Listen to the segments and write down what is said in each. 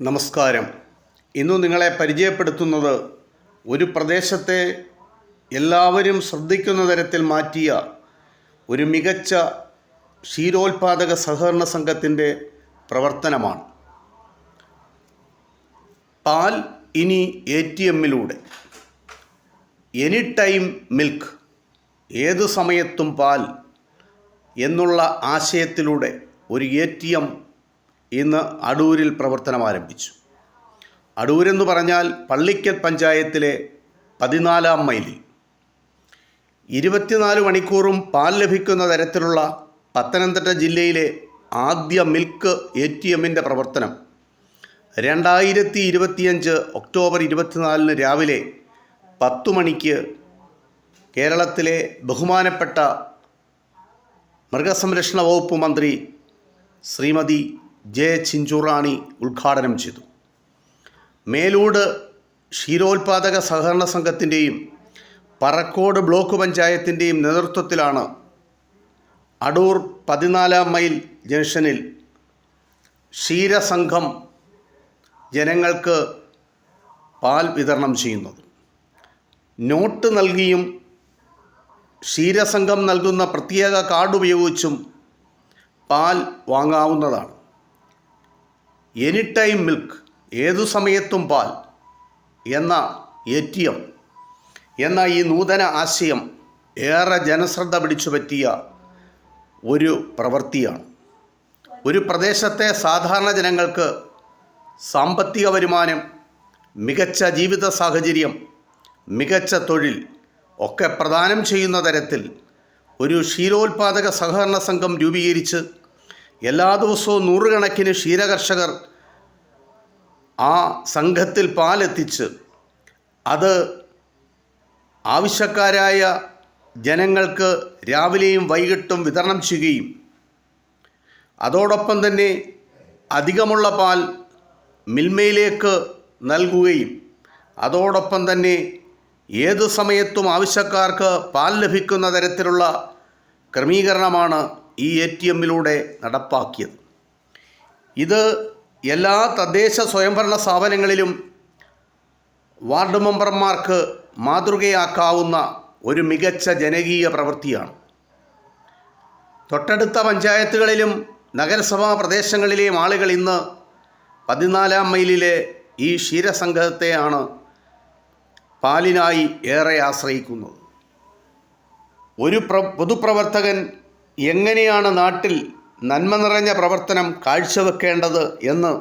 നമസ്കാരം. ഇന്ന് നിങ്ങളെ പരിചയപ്പെടുത്തുന്നത് ഒരു പ്രദേശത്തെ എല്ലാവരും ശ്രദ്ധിക്കുന്ന തരത്തിൽ മാറ്റിയ ഒരു മികച്ച ക്ഷീരോത്പാദക സഹകരണ സംഘത്തിന്റെ പ്രവർത്തനമാണ്. പാൽ ഇനി എ ടി എമ്മിലൂടെ എനി ടൈം മിൽക്ക് ഏത് സമയത്തും പാൽ എന്നുള്ള ആശയത്തിലൂടെ ഒരു എ ടി എം ഇന്ന് അടൂരിൽ പ്രവർത്തനം ആരംഭിച്ചു. അടൂരെന്ന് പറഞ്ഞാൽ പള്ളിക്കൽ പഞ്ചായത്തിലെ പതിനാലാം മൈലിൽ. ഇരുപത്തിനാല് മണിക്കൂറും പാൽ ലഭിക്കുന്ന തരത്തിലുള്ള പത്തനംതിട്ട ജില്ലയിലെ ആദ്യ മിൽക്ക് എ ടി എമ്മിന്റെ പ്രവർത്തനം രണ്ടായിരത്തി ഇരുപത്തിയഞ്ച് ഒക്ടോബർ ഇരുപത്തിനാലിന് രാവിലെ പത്തു മണിക്ക് കേരളത്തിലെ ബഹുമാനപ്പെട്ട മൃഗസംരക്ഷണ വകുപ്പ് മന്ത്രി ശ്രീമതി ജെ ചിഞ്ചുറാണി ഉദ്ഘാടനം ചെയ്തു. മേലൂട് ക്ഷീരോത്പാദക സഹകരണ സംഘത്തിന്റെയും പറക്കോട് ബ്ലോക്ക് പഞ്ചായത്തിന്റെയും നേതൃത്വത്തിലാണ് അടൂർ പതിനാലാം മൈൽ ജംഗ്ഷനിൽ ക്ഷീരസംഘം ജനങ്ങൾക്ക് പാൽ വിതരണം ചെയ്യുന്നത്. നോട്ട് നൽകിയും ക്ഷീരസംഘം നൽകുന്ന പ്രത്യേക കാർഡ് ഉപയോഗിച്ചും പാൽ വാങ്ങാവുന്നതാണ്. എനി ടൈം മിൽക്ക് ഏതു സമയത്തും പാൽ എന്ന എ ടി എം എന്ന ഈ നൂതന ആശയം ഏറെ ജനശ്രദ്ധ പിടിച്ചു പറ്റിയ ഒരു പ്രവൃത്തിയാണ്. ഒരു പ്രദേശത്തെ സാധാരണ ജനങ്ങൾക്ക് സാമ്പത്തിക വരുമാനം മികച്ച ജീവിത സാഹചര്യം മികച്ച തൊഴിൽ ഒക്കെ പ്രദാനം ചെയ്യുന്ന തരത്തിൽ ഒരു ക്ഷീരോത്പാദക സഹകരണ സംഘം രൂപീകരിച്ച് എല്ലാ ദിവസവും നൂറുകണക്കിന് ക്ഷീരകർഷകർ ആ സംഘത്തിൽ പാലെത്തിച്ച് അത് ആവശ്യക്കാരായ ജനങ്ങൾക്ക് രാവിലെയും വൈകിട്ടും വിതരണം ചെയ്യുകയും അതോടൊപ്പം തന്നെ അധികമുള്ള പാൽ മിൽമയിലേക്ക് നൽകുകയും അതോടൊപ്പം തന്നെ ഏത് സമയത്തും ആവശ്യക്കാർക്ക് പാൽ ലഭിക്കുന്ന തരത്തിലുള്ള ക്രമീകരണമാണ് ഈ എ ടി എമ്മിലൂടെ നടപ്പാക്കിയത്. ഇത് എല്ലാ തദ്ദേശ സ്വയംഭരണ സ്ഥാപനങ്ങളിലും വാർഡ് മെമ്പർമാർക്ക് മാതൃകയാക്കാവുന്ന ഒരു മികച്ച ജനകീയ പ്രവൃത്തിയാണ്. തൊട്ടടുത്ത പഞ്ചായത്തുകളിലും നഗരസഭാ പ്രദേശങ്ങളിലെയും ആളുകൾ ഇന്ന് പതിനാലാം മൈലിലെ ഈ ക്ഷീരസംഘത്തെയാണ് പാലിനായി ഏറെ ആശ്രയിക്കുന്നത്. ഒരു പ്ര പൊതുപ്രവർത്തകൻ എങ്ങനെയാണ് നാട്ടിൽ നന്മ നിറഞ്ഞ പ്രവർത്തനം കാഴ്ചവെക്കേണ്ടത് എന്ന്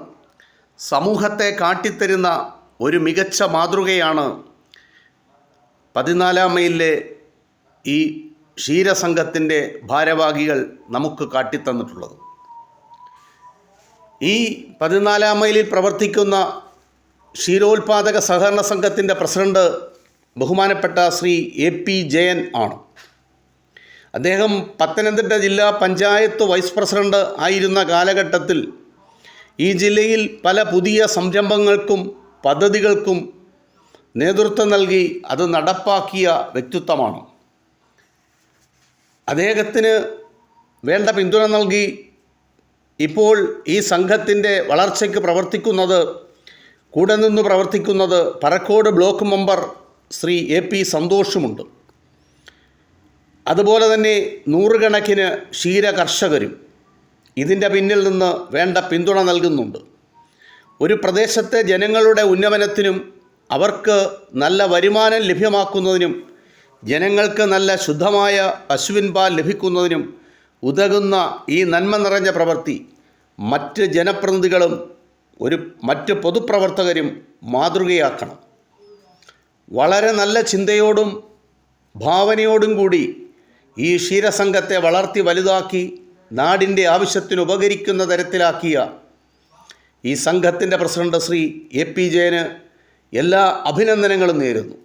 സമൂഹത്തെ കാട്ടിത്തരുന്ന ഒരു മികച്ച മാതൃകയാണ് പതിനാലാം മൈലിലെ ഈ ക്ഷീരസംഘത്തിന്റെ ഭാരവാഹികൾ നമുക്ക് കാട്ടിത്തന്നിട്ടുള്ളത്. ഈ പതിനാലാം മൈലിൽ പ്രവർത്തിക്കുന്ന ക്ഷീരോത്പാദക സഹകരണ സംഘത്തിന്റെ പ്രസിഡന്റ് ബഹുമാനപ്പെട്ട ശ്രീ എ പി ജയൻ ആണ്. അദ്ദേഹം പത്തനംതിട്ട ജില്ലാ പഞ്ചായത്ത് വൈസ് പ്രസിഡന്റ് ആയിരുന്ന കാലഘട്ടത്തിൽ ഈ ജില്ലയിൽ പല പുതിയ സംരംഭങ്ങൾക്കും പദ്ധതികൾക്കും നേതൃത്വം നൽകി അത് നടപ്പാക്കിയ വ്യക്തിത്വമാണ്. അദ്ദേഹത്തിന് വേണ്ട പിന്തുണ നൽകി ഇപ്പോൾ ഈ സംഘത്തിന്റെ വളർച്ചയ്ക്ക് പ്രവർത്തിക്കുന്നത് കൂടെ നിന്ന് പ്രവർത്തിക്കുന്നത് Parakkode block member Shri A P സന്തോഷുമുണ്ട്. അതുപോലെ തന്നെ നൂറുകണക്കിന് ക്ഷീര കർഷകരും ഇതിന്റെ പിന്നിൽ നിന്ന് വേണ്ട പിന്തുണ നൽകുന്നുണ്ട്. ഒരു പ്രദേശത്തെ ജനങ്ങളുടെ ഉന്നമനത്തിനും അവർക്ക് നല്ല വരുമാനം ലഭ്യമാക്കുന്നതിനും ജനങ്ങൾക്ക് നല്ല ശുദ്ധമായ പശുവിൻ പാൽ ലഭിക്കുന്നതിനും ഉതകുന്ന ഈ നന്മ നിറഞ്ഞ പ്രവൃത്തി മറ്റ് ജനപ്രതിനിധികളും ഒരു മറ്റ് പൊതുപ്രവർത്തകരും മാതൃകയാക്കണം. വളരെ നല്ല ചിന്തയോടും ഭാവനയോടും കൂടി ഈ ക്ഷീരസംഘത്തെ വളർത്തി വലുതാക്കി നാടിന്റെ ആവശ്യത്തിന് ഉപകരിക്കുന്ന തരത്തിലാക്കിയ ഈ സംഘത്തിന്റെ പ്രസിഡന്റ് ശ്രീ എ പി ജയന് എല്ലാ അഭിനന്ദനങ്ങളും നേരുന്നു.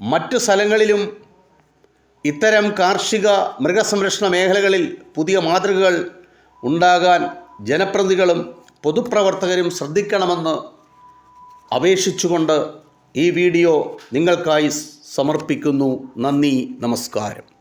മറ്റു സ്ഥലങ്ങളിലും ഇത്തരം കാർഷിക മൃഗസംരക്ഷണ മേഖലകളിൽ പുതിയ മാതൃകകൾ ഉണ്ടാകാൻ ജനപ്രതികളും പൊതുപ്രവർത്തകരും ശ്രദ്ധിക്കണമെന്ന് അപേക്ഷിച്ചുകൊണ്ട് ഈ വീഡിയോ നിങ്ങൾക്കായി സമർപ്പിക്കുന്നു. നന്ദി നമസ്കാരം.